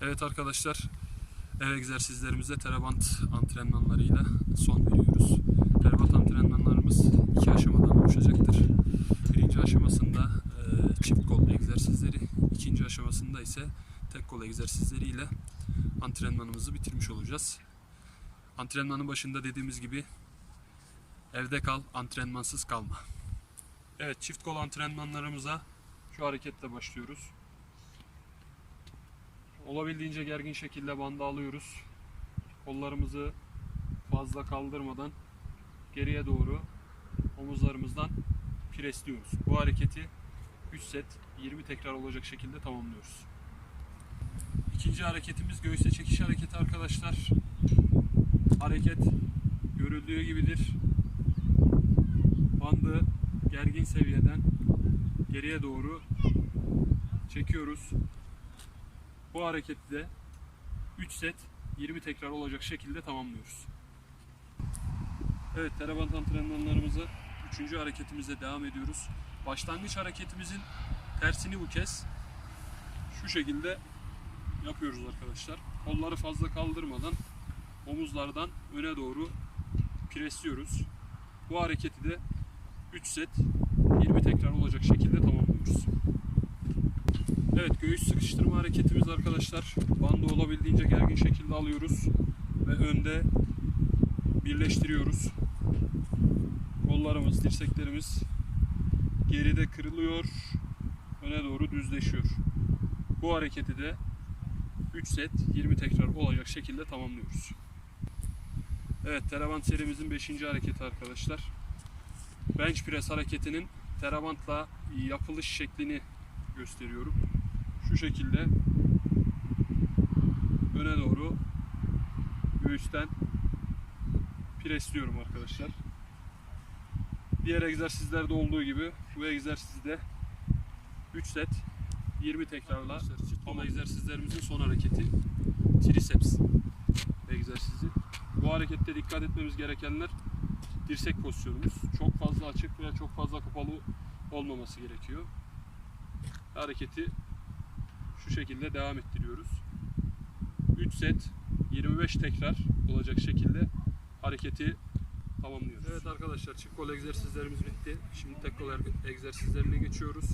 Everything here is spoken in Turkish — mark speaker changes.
Speaker 1: Evet arkadaşlar, ev egzersizlerimize terabant antrenmanlarıyla son veriyoruz. Terabant antrenmanlarımız iki aşamadan oluşacaktır. Birinci aşamasında e, çift kol egzersizleri, ikinci aşamasında ise tek kol egzersizleriyle antrenmanımızı bitirmiş olacağız. Antrenmanın başında dediğimiz gibi evde kal, antrenmansız kalma. Evet, çift kol antrenmanlarımıza şu hareketle başlıyoruz. Olabildiğince gergin şekilde bandı alıyoruz. Kollarımızı fazla kaldırmadan geriye doğru omuzlarımızdan presliyoruz. Bu hareketi 3 set 20 tekrar olacak şekilde tamamlıyoruz. İkinci hareketimiz göğüse çekiş hareketi arkadaşlar. Hareket görüldüğü gibidir. Bandı gergin seviyeden geriye doğru çekiyoruz. Bu hareketi de 3 set 20 tekrar olacak şekilde tamamlıyoruz. Evet, terabant antrenmanlarımıza 3. hareketimize devam ediyoruz. Başlangıç hareketimizin tersini bu kez şu şekilde yapıyoruz arkadaşlar. Kolları fazla kaldırmadan omuzlardan öne doğru presliyoruz. Bu hareketi de 3 set 20 tekrar olacak şekilde. Evet göğüs sıkıştırma hareketimiz arkadaşlar. Bandı olabildiğince gergin şekilde alıyoruz ve önde birleştiriyoruz. Kollarımız, dirseklerimiz geride kırılıyor, öne doğru düzleşiyor. Bu hareketi de 3 set 20 tekrar olacak şekilde tamamlıyoruz. Evet, terabant serimizin 5. hareketi arkadaşlar. Bench press hareketinin terabantla yapılış şeklini gösteriyorum. Şu şekilde öne doğru göğüsten presliyorum arkadaşlar. Diğer egzersizlerde olduğu gibi bu egzersizde 3 set 20 tekrarla son egzersizlerimizin son hareketi triceps egzersizi. Bu harekette dikkat etmemiz gerekenler dirsek pozisyonumuz. Çok fazla açık veya çok fazla kapalı olmaması gerekiyor. Hareketi şu şekilde devam ettiriyoruz. 3 set 25 tekrar olacak şekilde hareketi tamamlıyoruz. Evet arkadaşlar çift kol egzersizlerimiz bitti. Şimdi tek kol egzersizlerine geçiyoruz.